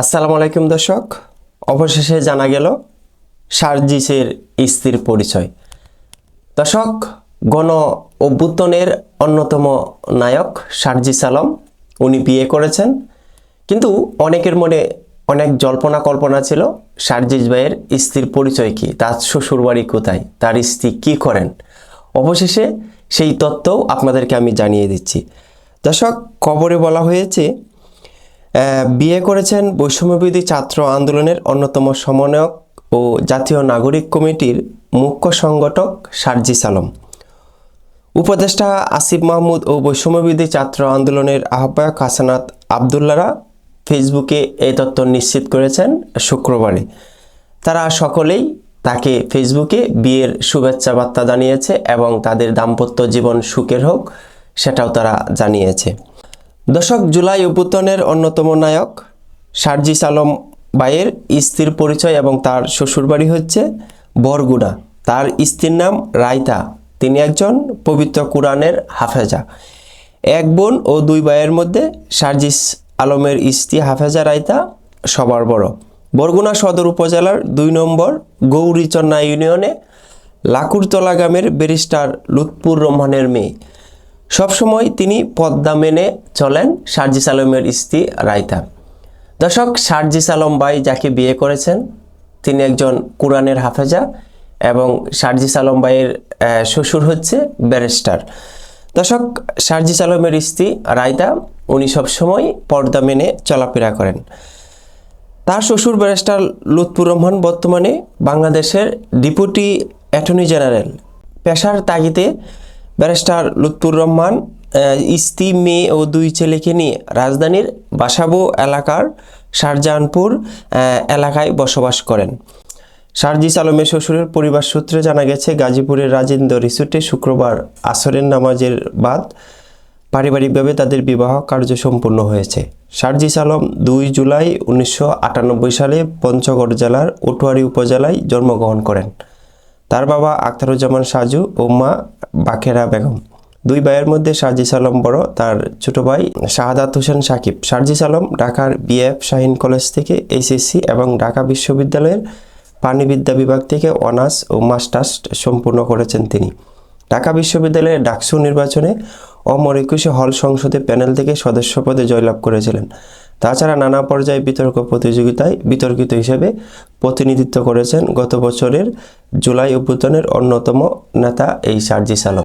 আসসালামু আলাইকুম দর্শক। অবশেষে জানা গেল সার্জিসের স্ত্রীর পরিচয়। দর্শক, গণ অভ্যুত্থানের অন্যতম নায়ক সার্জিস আলম, উনি বিয়ে করেছেন। কিন্তু অনেকের মনে অনেক জল্পনা কল্পনা ছিল, সার্জিস ভাইয়ের স্ত্রীর পরিচয় কি, তার শ্বশুরবাড়ি কোথায়, তার স্ত্রী কি করেন। অবশেষে সেই তত্ত্বও আপনাদেরকে আমি জানিয়ে দিচ্ছি। দর্শক, খবরে বলা হয়েছে বিয়ে করেছেন বৈষম্যবিধি ছাত্র আন্দোলনের অন্যতম সমন্বয়ক ও জাতীয় নাগরিক কমিটির মুখ্য সংগঠক সার্জিস সালম। উপদেষ্টা আসিফ মাহমুদ ও বৈষম্যবিধি ছাত্র আন্দোলনের আহ্বায়ক হাসানাত আবদুল্লারা ফেসবুকে এই তথ্য নিশ্চিত করেছেন শুক্রবারে। তারা সকলেই তাকে ফেসবুকে বিয়ের শুভেচ্ছা বার্তা জানিয়েছে এবং তাদের দাম্পত্য জীবন সুখের হোক সেটাও তারা জানিয়েছে। দশক জুলাই অভ্যুত্থানের অন্যতম নায়ক সার্জিস আলম বাইয়ের স্ত্রীর পরিচয় এবং তার শ্বশুরবাড়ি হচ্ছে বরগুনা। তার স্ত্রীর নাম রায়তা। তিনি একজন পবিত্র কোরআনের হাফেজা। এক বোন ও দুই ভাইয়ের মধ্যে সার্জিস আলমের স্ত্রী হাফেজা রায়তা সবার বড়। বরগুনা সদর উপজেলার দুই নম্বর গৌরীচন্না ইউনিয়নে লাকুরতলা গ্রামের ব্যারিস্টার লুৎপুর রহমানের মেয়ে। সবসময় তিনি পদ্মা মেনে চলেন সার্জিস আলমের স্ত্রী রায়তা। দর্শক সার্জিস আলম ভাই যাকে বিয়ে করেছেন, তিনি একজন কোরআনের হাফেজা এবং সার্জিস আলম ভাইয়ের শ্বশুর হচ্ছে ব্যারিস্টার। দর্শক সার্জিস আলমের স্ত্রী রায়তা, উনি সবসময় পর্দা মেনে চলাফেরা করেন। তার শ্বশুর ব্যারিস্টার লুৎফুর রহমান বর্তমানে বাংলাদেশের ডিপুটি অ্যাটর্নি জেনারেল। পেশার তাগিদে ব্যারিস্টার লুৎফুর রহমান স্ত্রী মেয়ে ও দুই ছেলেকে নিয়ে রাজধানীর বাসাবো এলাকার শাহজাহানপুর আহ, এলাকায় বসবাস করেন। সার্জিস আলমের শ্বশুরের পরিবার সূত্রে জানা গেছে গাজীপুরের রাজেন্দ্র রিসোর্টে শুক্রবার আসরের নামাজের বাদ পারিবারিকভাবে তাদের বিবাহ কার্য সম্পূর্ণ হয়েছে। সার্জিস আলম দুই জুলাই উনিশশো আটানব্বই সালে পঞ্চগড় জেলার উটুয়ারি উপজেলায় জন্মগ্রহণ করেন। তার বাবা আখতারুজ্জামান সাজু ও মা বাখেরা বেগম। দুই ভাইয়ের মধ্যে সার্জিস আলম বড়, তার ছোট ভাই শাহাদাত হোসেন সাকিব। সার্জিস আলম ঢাকার বিএফ শাহিন কলেজ থেকে এইচএসসি এবং ঢাকা বিশ্ববিদ্যালয়ের প্রাণীবিদ্যা বিভাগ থেকে অনার্স ও মাস্টার্স সম্পূর্ণ করেছেন তিনি। ঢাকা বিশ্ববিদ্যালয়ের ডাকসু নির্বাচনে অমর একুশে হল সংসদে প্যানেল থেকে সদস্য পদে জয়লাভ করেছিলেন। তাছাড়া নানা পর্যায়ে বিতর্ক প্রতিযোগিতায় বিতর্কিত হিসেবে প্রতিনিধিত্ব করেছেন গত বছরের জুলাই অভ্যুত্থানের অন্যতম নেতা এই সার্জিস আলম